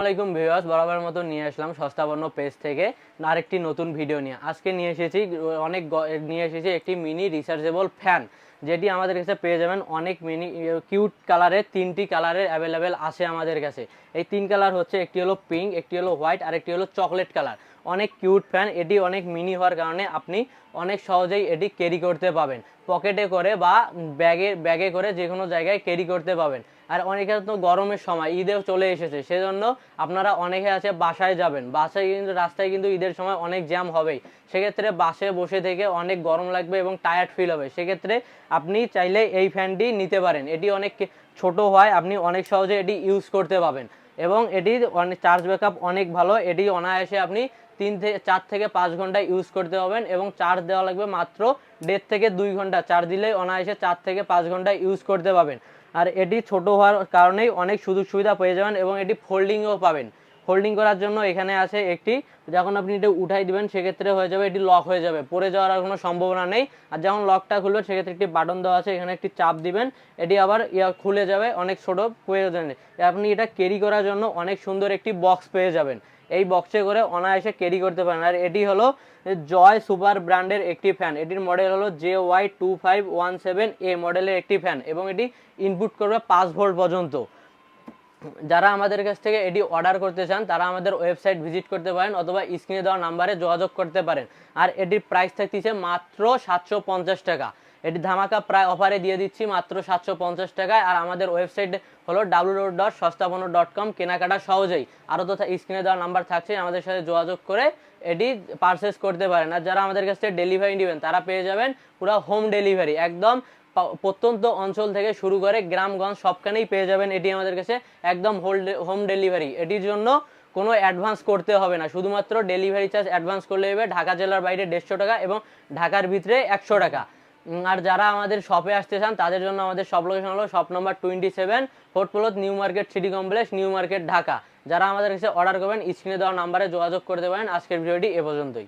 আসসালামাইকুম ভিউয়ার্স, বরাবর মতো নিয়ে আসলাম সস্তাবন্ন পেজ থেকে আরেকটি নতুন ভিডিও নিয়ে। আজকে নিয়ে এসেছি, অনেক নিয়ে এসেছি একটি মিনি রিচার্জেবল ফ্যান যেটি আমাদের কাছে পেয়ে যাবেন অনেক মিনি কিউট কালারের তিনটি কালারের অ্যাভেলেবেল আছে আমাদের কাছে। এই তিন কালার হচ্ছে, একটি হলো পিঙ্ক একটি হলো হোয়াইট আর একটি হলো চকলেট কালার অনেক কিউট ফ্যান এটি অনেক মিনি হওয়ার কারণে আপনি অনেক সহজেই এটি ক্যারি করতে পাবেন। পকেটে করে বা ব্যাগে ব্যাগে করে যে কোনো জায়গায় ক্যারি করতে পাবেন। আর অনেকে তো গরমের সময়, ঈদেও চলে এসেছে, সেজন্য আপনারা অনেকে আছে বাসায় যাবেন। বাসায় কিন্তু, রাস্তায় কিন্তু ঈদের সময় অনেক জ্যাম হবেই। সেক্ষেত্রে বাসে বসে থেকে অনেক গরম লাগবে এবং টায়ার্ড ফিল হবে। সেক্ষেত্রে আপনি চাইলে এই ফ্যানটি নিতে পারেন। এটি অনেক ছোট হয়, আপনি অনেক সহজে এটি ইউজ করতে পাবেন। এবং এটির অনেক চার্জ ব্যাকআপ অনেক ভালো। এটি অনায়াসে আপনি তিন থেকে চার থেকে পাঁচ ঘণ্টা ইউজ করতে পারবেন এবং চার্জ দেওয়া লাগবে মাত্র দেড় থেকে দুই ঘণ্টা। চার্জ দিলেই অনায়াসে চার থেকে পাঁচ ঘণ্টা ইউজ করতে পারবেন। আর এটি ছোট হওয়ার কারণেই অনেক সুযোগ সুবিধা পেয়ে যাবেন এবং এটি ফোল্ডিংও পাবেন। হোল্ডিং করার জন্য এখানে আছে একটি, যখন আপনি এটা উঠাই দিবেন, সেক্ষেত্রে হয়ে যাবে, এটি লক হয়ে যাবে। পড়ে যাওয়ার কোনো সম্ভাবনা নেই। আর যখন লকটা খুলবে সেক্ষেত্রে একটি বাটন দেওয়া আছে, এখানে একটি চাপ দিবেন। এটি আবার ইয়া খুলে যাবে, অনেক ছোট প্রয়োজন আপনি এটা ক্যারি করার জন্য অনেক সুন্দর একটি বক্স পেয়ে যাবেন। এই বক্সে করে অনায়াসে ক্যারি করতে পারেন। আর এটি হলো জয় সুপার ব্র্যান্ডের একটি ফ্যান এটির মডেল হলো J Y two five one seven এ মডেলের একটি ফ্যান এবং এটি ইনপুট করবে পাঁচ ভোল্ট পর্যন্ত। যারা আমাদের কাছ থেকে এটি অর্ডার করতে চান, তারা আমাদের ওয়েবসাইট ভিজিট করতে পারেন অথবা স্ক্রিনে দেওয়া নাম্বারে যোগাযোগ করতে পারেন। আর এটির প্রাইস থাকতেছে মাত্র সাতশো পঞ্চাশ টাকা। এটি ধামাকা প্রায় অফারে দিয়ে দিচ্ছি মাত্র সাতশো পঞ্চাশ টাকায়। আর আমাদের ওয়েবসাইট হলো ডাব্লু ডট সস্তাপন্ন ডট কম, কেনাকাটা সহজেই। আরও তথা স্ক্রিনে দেওয়া নাম্বার থাকছে, আমাদের সাথে যোগাযোগ করে এটি পারচেস করতে পারেন। আর যারা আমাদের কাছ থেকে ডেলিভারি নেবেন, তারা পেয়ে যাবেন পুরো হোম ডেলিভারি একদম প্রত্যন্ত অঞ্চল থেকে শুরু করে গ্রামগঞ্জ সবখানেই পেয়ে যাবেন। এটি আমাদের কাছে একদম হোম ডেলিভারি। এটির জন্য কোনো অ্যাডভান্স করতে হবে না। শুধুমাত্র ডেলিভারি চার্জ অ্যাডভান্স করলে হবে ঢাকা জেলার বাইরে দেড়শো টাকা এবং ঢাকার ভিতরে একশো টাকা। আর যারা আমাদের শপে আসতে চান, তাদের জন্য আমাদের শপ লোকেশন হলো shop number twenty seven fourth floor New Market City complex, New Market Dhaka. যারা আমাদের কাছে অর্ডার করবেন স্ক্রিনে দেওয়া নাম্বারে যোগাযোগ করতে পারেন আজকের ভিডিওটি এ পর্যন্তই।